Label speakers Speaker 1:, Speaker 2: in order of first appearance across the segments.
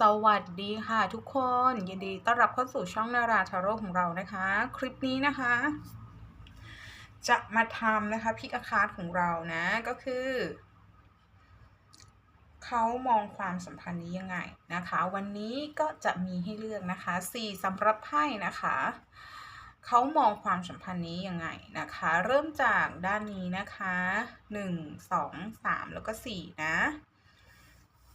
Speaker 1: สวัสดีค่ะทุกคนยินดีต้อนรับเข้าสู่ช่องนาราทาโร่ของเรานะคะ คลิปนี้นะคะ จะมาทำนะคะพิกอาคาร์ของเรานะก็คือเขามองความสัมพันธ์นี้ยังไงนะคะ วันนี้ก็จะมีให้เลือกนะคะสี่สำหรับไพ่นะคะเขามองความสัมพันธ์นี้ยังไงนะคะ เริ่มจากด้านนี้นะคะหนึ่งสองสามแล้วก็สี่นะ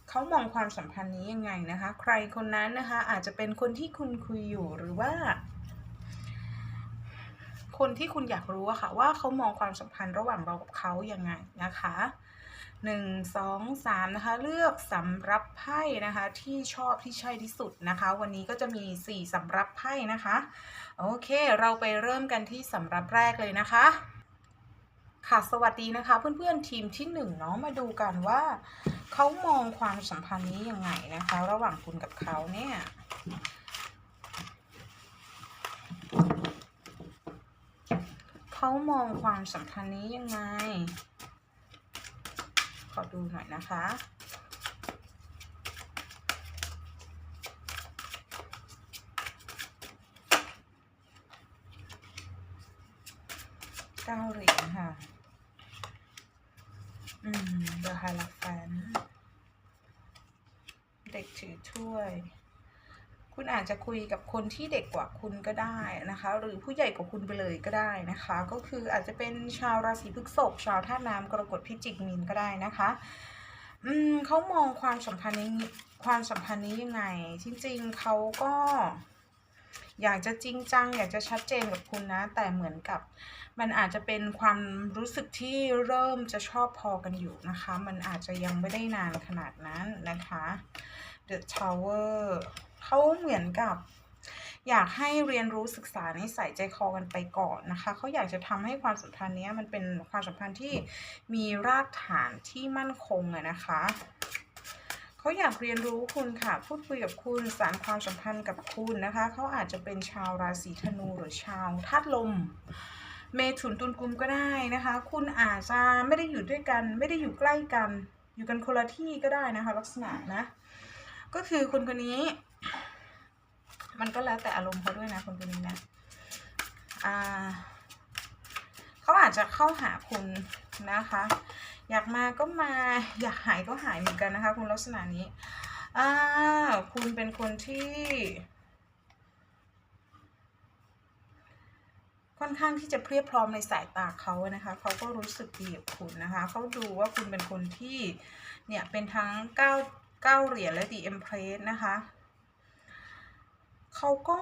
Speaker 1: เขามองความสัมพันธ์นี้ยังไงนะคะ ใครคนนั้นนะคะอาจจะเป็นคนที่คุณคุยอยู่หรือว่า คนที่คุณอยากรู้อะค่ะ ว่าเขามองความสัมพันธ์ระหว่างเรากับเขายังไงนะคะหนึ่งสองสามนะคะ เลือกสำรับไพ่นะคะ ที่ชอบที่ใช่ที่สุดนะคะ วันนี้ก็จะมีสี่สำรับไพ่นะคะ โอเค เราไปเริ่มกันที่สำรับแรกเลยนะคะ ค่ะสวัสดีนะคะ เพื่อนๆทีมที่หนึ่งเนาะมาดูกันว่าเขามองความสัมพันธ์นี้ยังไงนะคะ ระหว่างคุณกับเขาเนี่ยเขามองความสัมพันธ์นี้ยังไง ขอดูหน่อยนะคะเก้าเหรียญค่ะ อืมเดอะไฮลักแฟนเด็กถือถ้วย คุณอาจจะคุยกับคนที่เด็กกว่าคุณก็ได้นะคะ หรือผู้ใหญ่กว่าคุณไปเลยก็ได้นะคะ ก็คืออาจจะเป็นชาวราศีพฤษภชาวธาตุน้ำกรกฎพิจิกมีนก็ได้นะคะอืมเขามองความสัมพันธ์นี้ความสัมพันธ์นี้ยังไง จริง ๆเขาก็ อยากจะจริงจัง อยากจะชัดเจนกับคุณนะ แต่เหมือนกับ มันอาจจะเป็นความรู้สึกที่เริ่มจะชอบพอกันอยู่นะคะ มันอาจจะยังไม่ได้นานขนาดนั้นนะคะ The Tower เขาเหมือนกับอยากให้เรียนรู้ศึกษานิสัยใจคอกันไปก่อนนะคะ เขาอยากจะทำให้ความสัมพันธ์นี้มันเป็นความสัมพันธ์ที่มีรากฐานที่มั่นคงอะนะคะ เขาอยากเรียนรู้คุณค่ะ พูดคุยกับคุณสารความสัมพันธ์กับคุณนะคะ เขาอาจจะเป็นชาวราศีธนูหรือชาวธาตุลม เมถุนตุลกุมก็ได้นะคะ คุณอาจจะไม่ได้อยู่ด้วยกัน ไม่ได้อยู่ใกล้กัน อยู่กันคนละที่ก็ได้นะคะ ลักษณะนะ ก็คือคนคนนี้ มันก็แล้วแต่อารมณ์เขาด้วยนะคนคนนี้นะอ่าเขาอาจจะเข้าหาคุณนะคะ อยากมาก็มาอยากหายก็หายเหมือนกันนะคะ คุณลักษณะนี้อ่าคุณเป็นคนที่ ค่อนข้างที่จะเพรียบพร้อมในสายตาเขานะคะเขาก็รู้สึกดีกับคุณนะคะเขาดูว่าคุณเป็นคนที่เนี่ยเป็นทั้งเก้าเก้าเหรียญและดีเอ็มเพรสนะคะเขาก็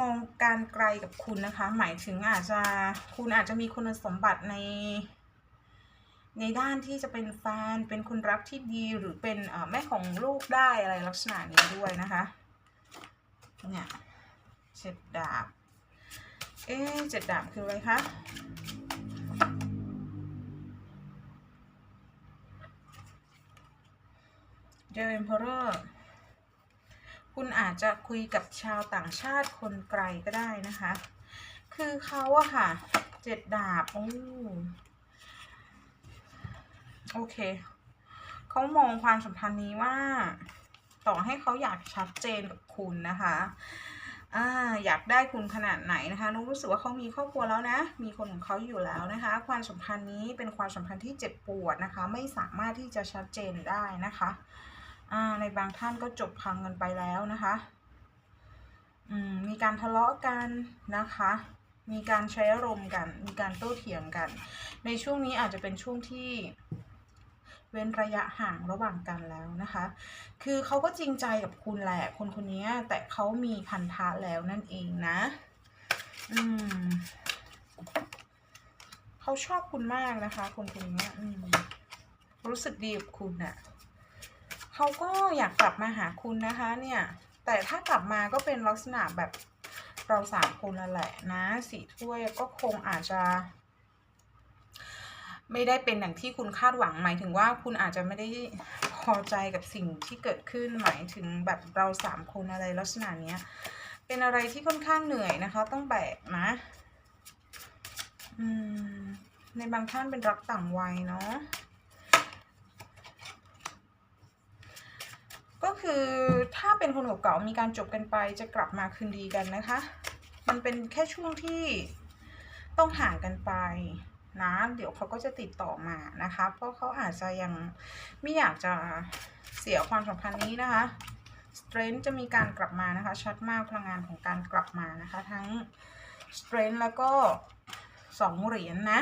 Speaker 1: มองการไกลกับคุณนะคะ หมายถึงอาจจะคุณอาจจะมีคุณสมบัติใน ในด้านที่จะเป็นแฟนเป็นคนรักที่ดีหรือเป็นแม่ของลูกได้อะไรลักษณะนี้ด้วยนะคะเนี่ยเจ็ดดาบ เอ๊เจ็ดดาบคืออะไรคะเด e เ m มเพอร์คุณอาจจะคุยกับชาวต่างชาติคนไกลก็ได้นะคะ คือเขาอะค่ะ เจ็ดดาบ โอ้ โอเค เขามองความสัมพันธ์นี้ว่า ต่อให้เขาอยากชัดเจนกับคุณนะคะอ่าอยากได้คุณขนาดไหนนะคะนุ้รู้สึกว่าเขามีครอบครัวแล้วนะ มีคนของเขาอยู่แล้วนะคะ ความสัมพันธ์นี้เป็นความสัมพันธ์ที่เจ็บปวดนะคะ ไม่สามารถที่จะชัดเจนได้นะคะอ่าในบางท่านก็จบพังกันไปแล้วนะคะอืมมีการทะเลาะกันนะคะมีการใช้อารมณ์กัน มีการโต้เถียงกัน ในช่วงนี้อาจจะเป็นช่วงที่ เว้นระยะห่างระหว่างกันแล้วนะคะ คือเขาก็จริงใจกับคุณแหละ คนคนนี้แต่เขามีพันธะแล้วนั่นเองนะ อืมเขาชอบคุณมากนะคะ คนคนนี้อืมรู้สึกดีกับคุณน่ะเขาก็อยากกลับมาหาคุณนะคะ เนี่ย แต่ถ้ากลับมาก็เป็นลักษณะแบบเราสามคนนั่นแหละนะ สีถ้วยก็คงอาจจะ ไม่ได้เป็นอย่างที่คุณคาดหวังหมายถึงว่าคุณอาจจะไม่ได้พอใจกับสิ่งที่เกิดขึ้นหมายถึงแบบเราสามคนอะไรลักษณะเนี้ยเป็นอะไรที่ค่อนข้างเหนื่อยนะคะ ต้องแบกนะอืมในบางท่านเป็นรักต่างวัยเนาะก็คือถ้าเป็นคนเก่าๆมีการจบกันไปจะกลับมาคืนดีกันนะคะ มันเป็นแค่ช่วงที่ต้องห่างกันไป นะ เดี๋ยวเขาก็จะติดต่อมานะคะ เพราะเขาอาจจะยังไม่อยากจะเสียความสัมพันธ์นี้นะคะ strength จะมีการกลับมานะคะชัดมากพลังงานของการกลับมานะคะ ทั้ง strength แล้วก็สองเหรียญนะ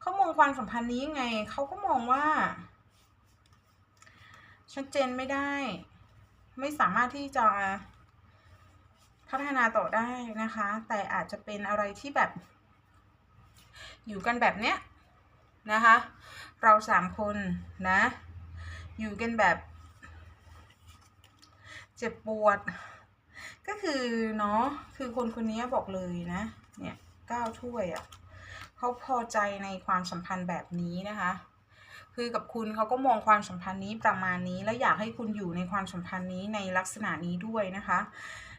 Speaker 1: เขามองความสัมพันธ์นี้ยังไงเขาก็มองว่า ชัดเจนไม่ได้ ไม่สามารถที่จะพัฒนาต่อได้นะคะ แต่อาจจะเป็นอะไรที่แบบ อยู่กันแบบเนี้ยนะคะ เราสามคนนะ อยู่กันแบบ เจ็บปวด ก็คือเนาะคือคนคนนี้บอกเลยนะ เนี่ยก้าวถ้วยอะ่ะเขาพอใจในความสัมพันธ์แบบนี้นะคะคือกับคุณเขาก็มองความสัมพันธ์นี้ประมาณนี้ และอยากให้คุณอยู่ในความสัมพันธ์นี้ในลักษณะนี้ด้วยนะคะ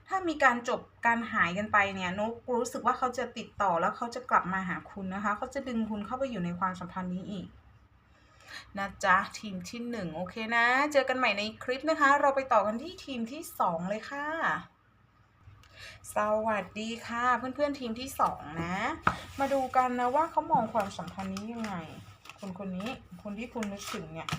Speaker 1: ถ้ามีการจบการหายกันไปเนี่ยนกรู้สึกว่าเขาจะติดต่อแล้วเขาจะกลับมาหาคุณนะคะเขาจะดึงคุณเข้าไปอยู่ในความสัมพันธ์นี้อีกนะจ๊ะทีมที่หนึ่งโอเคนะ เจอกันใหม่ในคลิปนะคะ เราไปต่อกันที่ทีมที่สองเลยค่ะ สวัสดีค่ะ เพื่อนๆทีมที่สองนะ มาดูกันนะว่าเขามองความสัมพันธ์นี้ยังไงคนคนนี้คนที่คุณนึกถึงเนี่ย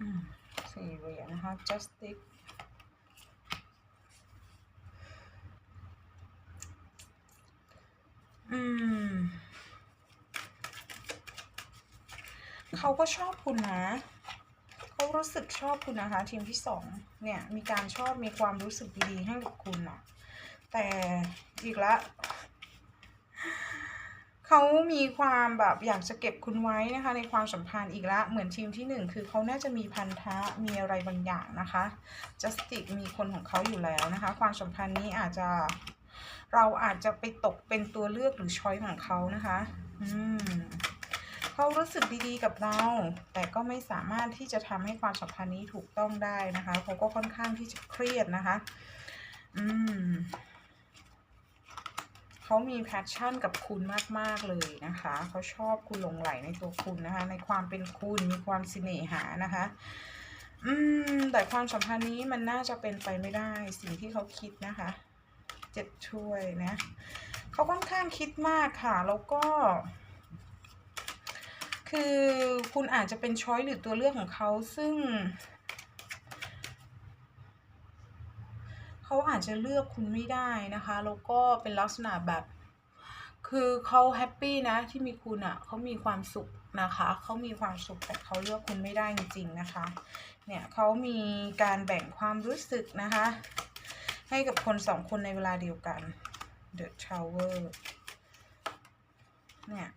Speaker 1: อืมสี่เหรียญนะคะ justice อืม เขาก็ชอบคุณนะเขารู้สึกชอบคุณนะคะ ทีมที่สองเนี่ยมีการชอบมีความรู้สึกดีๆให้กับคุณอะแต่อีกละเขามีความแบบอยากจะเก็บคุณไว้นะคะ ในความสัมพันธ์อีกละเหมือนทีมที่หนึ่งคือเขาน่าจะมีพันธะมีอะไรบางอย่างนะคะ justice มีคนของเขาอยู่แล้วนะคะ ความสัมพันธ์นี้อาจจะเราอาจจะไปตกเป็นตัวเลือกหรือช้อยของเขานะคะ อืม เขารู้สึกดีๆ กับเรา แต่ก็ไม่สามารถที่จะทำให้ความสัมพันธ์นี้ถูกต้องได้นะคะเขาก็ค่อนข้างที่จะเครียดนะคะ อืมเขามีแพชชั่นกับคุณมาก ๆ เลยนะคะ เขาชอบคุณหลงไหลในตัวคุณนะคะ ในความเป็นคุณมีความเสน่หานะคะ อืม แต่ความสัมพันธ์นี้มันน่าจะเป็นไปไม่ได้ สิ่งที่เขาคิดนะคะ เจ็ดช่วยนะ เขาค่อนข้างคิดมากค่ะ แล้วก็ คือคุณอาจจะเป็นช้อยหรือตัวเลือกของเขาซึ่ง เขาอาจจะเลือกคุณไม่ได้นะคะ แล้วก็เป็นลักษณะแบบ คือเขาแฮปปี้นะที่มีคุณอะ่ะเขามีความสุขนะคะเขามีความสุขแต่เขาเลือกคุณไม่ได้จริง ๆนะคะ เนี่ยเขามีการแบ่งความรู้สึกนะคะ ให้กับคนสองคนในเวลาเดียวกัน The Tower เนี่ย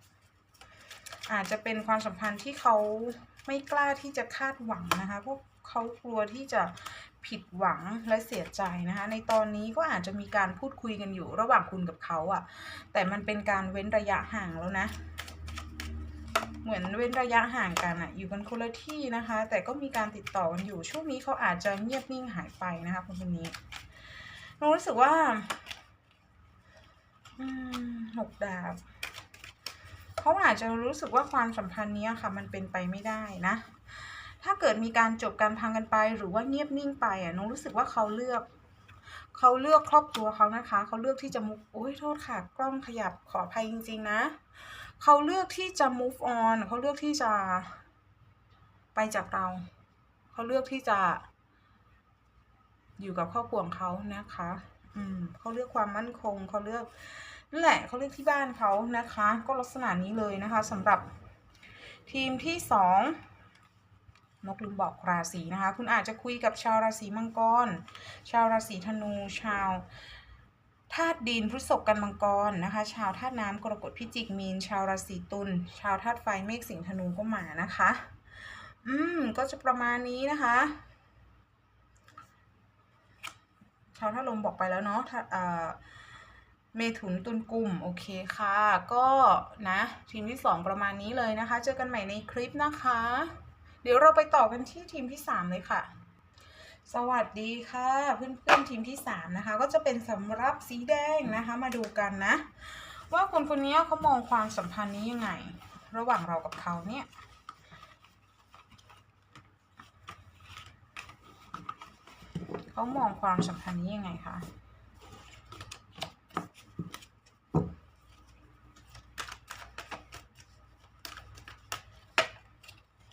Speaker 1: อาจจะเป็นความสัมพันธ์ที่เขาไม่กล้าที่จะคาดหวังนะคะเพราะเขากลัวที่จะผิดหวังและเสียใจนะคะ ในตอนนี้ก็อาจจะมีการพูดคุยกันอยู่ระหว่างคุณกับเขาอะแต่มันเป็นการเว้นระยะห่างแล้วนะ เหมือนเว้นระยะห่างกันอะอยู่กันคนละที่นะคะ แต่ก็มีการติดต่อกันอยู่ ช่วงนี้เขาอาจจะเงียบนิ่งหายไปนะคะคนคนนี้หนูรู้สึกว่าหกดาบ เขาอาจจะรู้สึกว่าความสัมพันธ์นี้ค่ะ มันเป็นไปไม่ได้นะ ถ้าเกิดมีการจบการพังกันไปหรือว่าเงียบนิ่งไปอะน้องรู้สึกว่าเขาเลือกเขาเลือกครอบครัวเขานะคะ เขาเลือกที่จะมุกโอ้ยโทษค่ะ กล้องขยับขออภัยจริง ๆ นะ เขาเลือกที่จะ move on เขาเลือกที่จะไปจากเรา เขาเลือกที่จะ อยู่กับครอบครัวของเขานะคะ อืมเขาเลือกความมั่นคง เขาเลือก นั่นแหละเขาเลือกที่บ้านเขานะคะ ก็ลักษณะนี้เลยนะคะสำหรับทีมที่สองนกลืมบอกราศีนะคะ คุณอาจจะคุยกับชาวราศีมังกร ชาวราศีธนู ชาวธาตุดินพฤษภกันมังกรนะคะ ชาวธาตุน้ำกรกฎพิจิกมีน ชาวราศีตุล ชาวธาตุไฟเมฆสิงห์ธนูก็มานะคะ อืม ก็จะประมาณนี้นะคะ ชาวท่าลมบอกไปแล้วเนาะถ้า เมถุนตุลกลุ่มโอเคค่ะ ก็นะทีมที่สองประมาณนี้เลยนะคะ เจอกันใหม่ในคลิปนะคะ เดี๋ยวเราไปต่อกันที่ทีมที่สามเลยค่ะ สวัสดีค่ะ เพื่อนๆทีมที่สามนะคะ ก็จะเป็นสำหรับสีแดงนะคะมาดูกันนะ ว่าคนคนนี้เขามองความสัมพันธ์นี้ยังไง ระหว่างเรากับเขาเนี่ยเขามองความสัมพันธ์นี้ยังไงคะ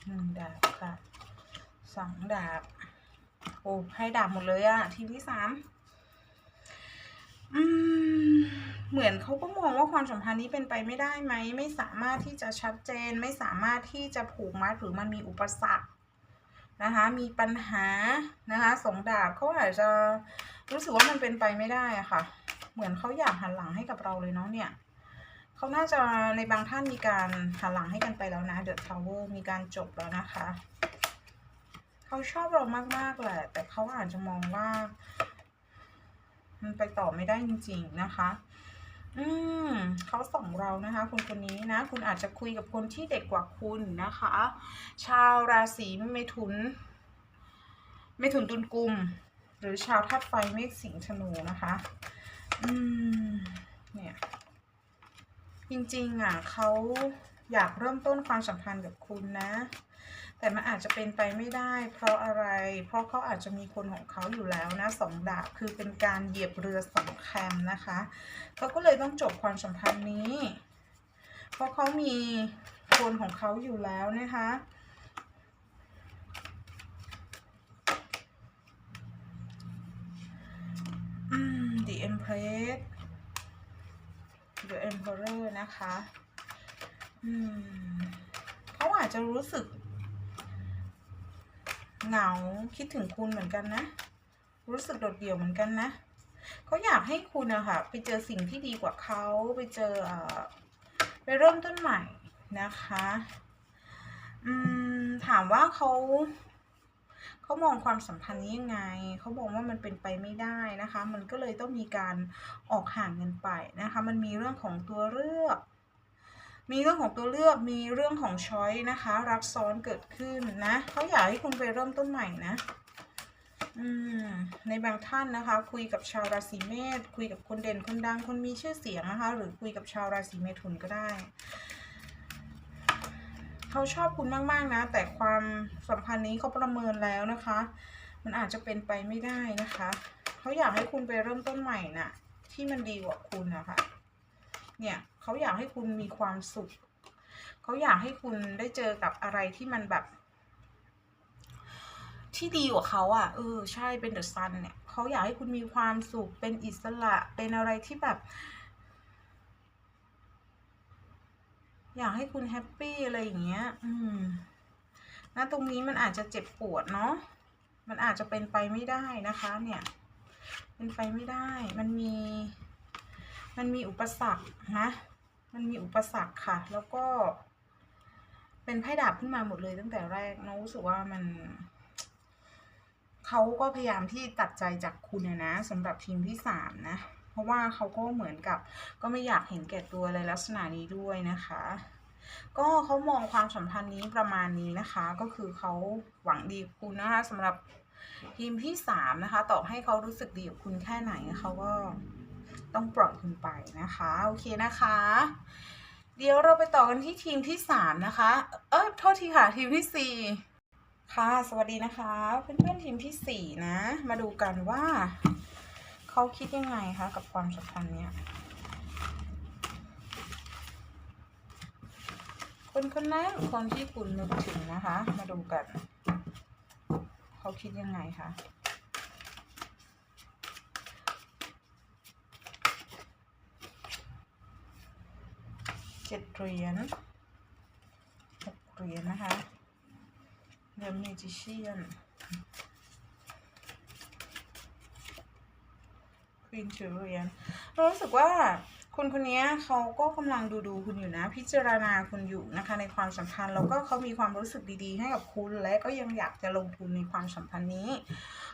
Speaker 1: หนึ่งดาบค่ะ สองดาบ โอ้ให้ดาบหมดเลยอะทีมที่สามอืม เหมือนเขาก็มองว่าความสัมพันธ์นี้เป็นไปไม่ได้ไหม ไม่สามารถที่จะชัดเจน ไม่สามารถที่จะผูกมัดหรือมันมีอุปสรรคนะคะ มีปัญหานะคะสองดาบเขาอาจจะรู้สึกว่ามันเป็นไปไม่ได้อะค่ะ เหมือนเขาอยากหันหลังให้กับเราเลยเนาะเนี่ยเขาน่าจะในบางท่านมีการหันหลังให้กันไปแล้วนะเดอะทาวเวอร์มีการจบแล้วนะคะ เขาชอบเรามากๆแหละ แต่เขาอาจจะมองว่า มันไปต่อไม่ได้จริง ๆนะคะ อืมเขาส่องเรานะคะ คนคนนี้นะ คุณอาจจะคุยกับคนที่เด็กกว่าคุณนะคะ ชาวราศีเมถุน เมถุนตุลกุม หรือชาวธาตุไฟเมษสิงห์ธนูนะคะ อืม เนี่ย จริงๆอะเขาอยากเริ่มต้นความสัมพันธ์กับคุณนะ แต่มันอาจจะเป็นไปไม่ได้ เพราะอะไร เพราะเขาอาจจะมีคนของเขาอยู่แล้วนะสองดาบคือเป็นการเหยียบเรือสองแคมนะคะเขาก็เลยต้องจบความสัมพันธ์นี้ เพราะเขามีคนของเขาอยู่แล้วนะคะอืม The Empress The Emperor นะคะ อืมเขาอาจจะรู้สึก เหงาคิดถึงคุณเหมือนกันนะ รู้สึกโดดเดี่ยวเหมือนกันนะเขาอยากให้คุณอะค่ะไปเจอสิ่งที่ดีกว่าเขาไปเจออไปเริ่มต้นใหม่นะคะถามว่าเขาเขามองความสัมพันธ์นี้ยังไง เขาบอกว่ามันเป็นไปไม่ได้นะคะ มันก็เลยต้องมีการออกห่างกันไปนะคะ มันมีเรื่องของตัวเลือก มีเรื่องของตัวเลือกมีเรื่องของช้อยนะคะ รักซ้อนเกิดขึ้นนะเขาอยากให้คุณไปเริ่มต้นใหม่นะในบางท่านนะคะ คุยกับชาวราศีเมษคุยกับคนเด่นคนดังคนมีชื่อเสียงนะคะ หรือคุยกับชาวราศีเมถุนก็ได้เขาชอบคุณมากๆนะ แต่ความสัมพันธ์นี้เขาประเมินแล้วนะคะ มันอาจจะเป็นไปไม่ได้นะคะเขาอยากให้คุณไปเริ่มต้นใหม่น่ะ ที่มันดีกว่าคุณนะคะเนี่ย เขาอยากให้คุณมีความสุข เขาอยากให้คุณได้เจอกับอะไรที่มันแบบ ที่ดีกว่าเขาอะ่ะเออใช่เป็นเดอะซันเนี่ยเขาอยากให้คุณมีความสุขเป็นอิสระเป็นอะไรที่แบบ อยากให้คุณแฮปปี้อะไรอย่างเงี้ย อืมนะตรงนี้มันอาจจะเจ็บปวดเนาะมันอาจจะเป็นไปไม่ได้นะคะ เนี่ย เป็นไปไม่ได้ มันมี มันมีอุปสรรคนะ มันมีอุปสรรคค่ะ แล้วก็ เป็นไพ่ดาบขึ้นมาหมดเลยตั้งแต่แรกน้องรู้สึกว่ามันเขาก็พยายามที่ตัดใจจากคุณนะสำหรับทีมที่สามนะ เพราะว่าเขาก็เหมือนกับ ก็ไม่อยากเห็นแก่ตัวอะไรลักษณะนี้ด้วยนะคะ ก็เขามองความสัมพันธ์นี้ประมาณนี้นะคะ ก็คือเขาหวังดีกับคุณนะคะสำหรับทีมที่สามนะคะ ต่อให้เขารู้สึกดีกับคุณแค่ไหนเขาก็ ต้องปล่อยคุณไปนะคะ โอเคนะคะ เดี๋ยวเราไปต่อกันที่ทีมที่สามนะคะ เออโทษทีค่ะ ทีมที่สี่ค่ะ สวัสดีนะคะ เพื่อนๆทีมที่สี่นะ มาดูกันว่า เขาคิดยังไงคะกับความสัมพันธ์เนี้ยคนคนนั้นคนที่คุณนึกถึงนะคะ มาดูกัน เขาคิดยังไงคะ จ็ดเหรียญหกเหรียญนะคะ The Magician Queen ถือเหรียญรู้สึกว่าคนคนนี้เขาก็กำลังดูดูคุณอยู่นะ พิจารณาคุณอยู่นะคะในความสัมพันธ์แล้วก็เขามีความรู้สึกดีๆ ให้กับคุณและก็ยังอยากจะลงทุนในความสัมพันธ์นี้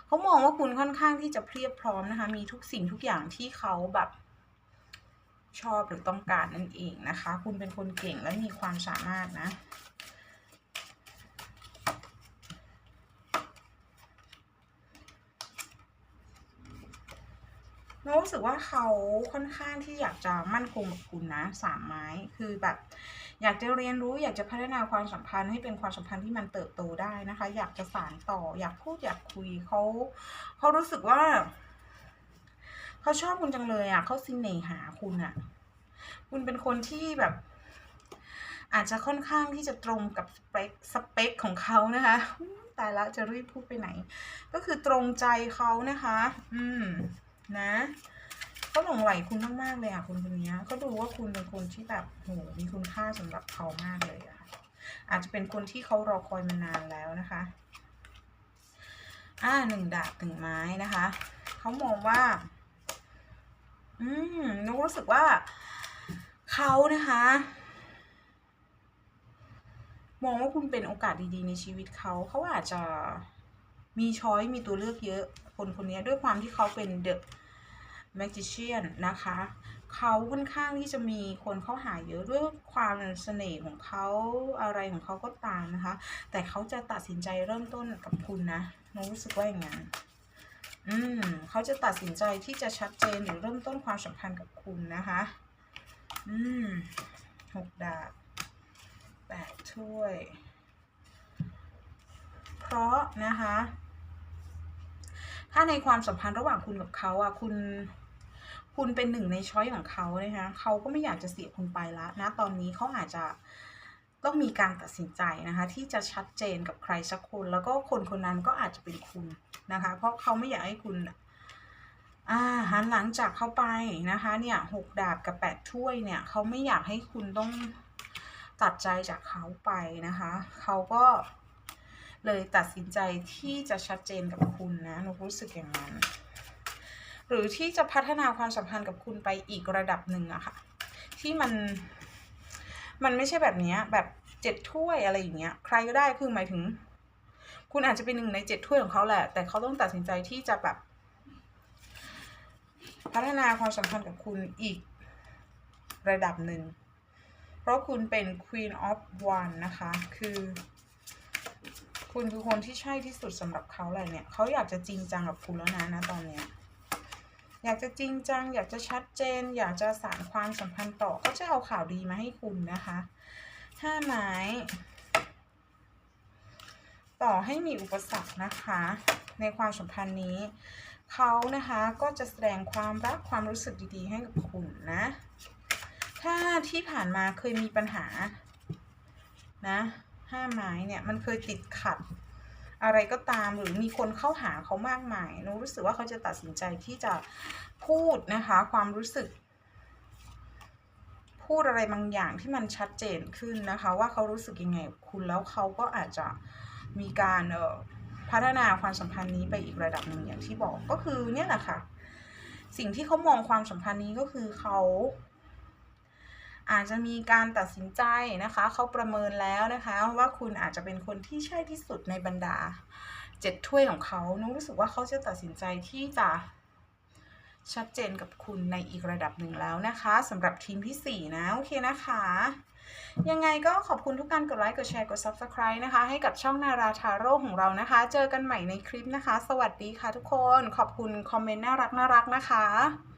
Speaker 1: เขามองว่าคุณค่อนข้างที่จะเพียบพร้อมนะคะ มีทุกสิ่งทุกอย่างที่เขาแบบ ชอบหรือต้องการนั่นเองนะคะ คุณเป็นคนเก่งและมีความสามารถนะ เรารู้สึกว่าเขาค่อนข้างที่อยากจะมั่นคงกับคุณนะสามไม้คือแบบ อยากจะเรียนรู้อยากจะพัฒนาความสัมพันธ์ให้เป็นความสัมพันธ์ที่มันเติบโตได้นะคะ อยากจะสานต่อ อยากพูดอยากคุยเขาเขารู้สึกว่า เขาชอบคุณจังเลยอะเขาสิเนหาคุณอะ คุณเป็นคนที่แบบ อาจจะค่อนข้างที่จะตรงกับสเปคสเปคของเขานะคะตายละจะรีบพูดไปไหน ก็คือตรงใจเขานะคะ อืม นะก็หลงไหลคุณมากๆเลยอะคนคนนี้ก็ดูว่าคุณเป็นคนที่แบบโหมีคุณค่าสำหรับเขามากเลยอะอาจจะเป็นคนที่เขารอคอยมานานแล้วนะคะ อ่าหนึ่งดาบหนึ่งไม้นะคะเขามองว่า อืมนุกรู้สึกว่าเขานะคะ มองว่าคุณเป็นโอกาสดีๆ ในชีวิตเขาเขาอาจจะมีช้อยมีตัวเลือกเยอะคนคนนี้ด้วยความที่เขาเป็นเดอะแมจิเชียนนะคะเขาค่อนข้างที่จะมีคนเข้าหาเยอะด้วยความเสน่ห์ของเขาอะไรของเขาก็ตามนะคะ แต่เขาจะตัดสินใจเริ่มต้นกับคุณนะน้องรู้สึกว่าอย่างนั้น อืมเขาจะตัดสินใจที่จะชัดเจนหรือเริ่มต้นความสัมพันธ์กับคุณนะคะ อืมหกดาบแปดถ้วย เพราะนะคะ ถ้าในความสัมพันธ์ระหว่างคุณกับเขาอะคุณคุณเป็นหนึ่งในช้อยของเขานะคะเขาก็ไม่อยากจะเสียคุณไปละนะตอนนี้เขาอาจจะ ต้องมีการตัดสินใจนะคะที่จะชัดเจนกับใครสักคน แล้วก็คนคนนั้นก็อาจจะเป็นคุณนะคะ เพราะเขาไม่อยากให้คุณอ่าหันหลังจากเขาไปนะคะเนี่ยหกดาบกับแปดถ้วยเนี่ยเขาไม่อยากให้คุณต้องตัดใจจากเขาไปนะคะเขาก็เลยตัดสินใจที่จะชัดเจนกับคุณนะหนูรู้สึกอย่างนั้น หรือที่จะพัฒนาความสัมพันธ์กับคุณไปอีกระดับหนึ่งอะค่ะที่มันมันไม่ใช่แบบเนี้ยแบบ เจ็ดถ้วยอะไรอย่างเงี้ย ใครก็ได้คือหมายถึง คุณอาจจะเป็นหนึ่งในเจ็ดถ้วยของเขาแหละ แต่เขาต้องตัดสินใจที่จะแบบพัฒนาความสัมพันธ์กับคุณอีกระดับหนึ่ง เพราะคุณเป็น Queen of One นะคะ คือ คุณคือคนที่ใช่ที่สุดสำหรับเขาแหละเนี่ย เขาอยากจะจริงจังกับคุณแล้วนะนะตอนเนี้ย อยากจะจริงจัง อยากจะชัดเจน อยากจะสานความสัมพันธ์ต่อ ก็จะเอาข่าวดีมาให้คุณนะคะ ห้าไม้ ต่อให้มีอุปสรรคนะคะ ในความสัมพันธ์นี้ เขานะคะก็จะแสดงความรักความรู้สึกดีๆ ให้กับคุณนะ ถ้าที่ผ่านมาเคยมีปัญหา นะห้าไม้เนี่ยมันเคยติดขัดอะไรก็ตามหรือมีคนเข้าหาเขามากมายหนูรู้สึกว่าเขาจะตัดสินใจที่จะพูดนะคะ ความรู้สึก พูดอะไรบางอย่างที่มันชัดเจนขึ้นนะคะ ว่าเขารู้สึกยังไงคุณแล้วเขาก็อาจจะมีการเออพัฒนาความสัมพันธ์นี้ไปอีกระดับหนึ่งอย่างที่บอกก็คือเนี่ยแหละค่ะ สิ่งที่เขามองความสัมพันธ์นี้ก็คือเขาอาจจะมีการตัดสินใจนะคะ เขาประเมินแล้วนะคะ ว่าคุณอาจจะเป็นคนที่ใช่ที่สุดในบรรดาเจ็ดถ้วยของเขานุรู้สึกว่าเขาจะตัดสินใจที่จะ ชัดเจนกับคุณในอีกระดับหนึ่งแล้วนะคะสำหรับทีมที่สี่นะ โอเคนะคะ ยังไงก็ขอบคุณทุกการกดไลค์ กดแชร์ กด Subscribe นะคะ ให้กับช่องนาราทาโร่ของเรานะคะ เจอกันใหม่ในคลิปนะคะ สวัสดีค่ะทุกคน ขอบคุณคอมเมนต์น่ารักน่ารักนะคะ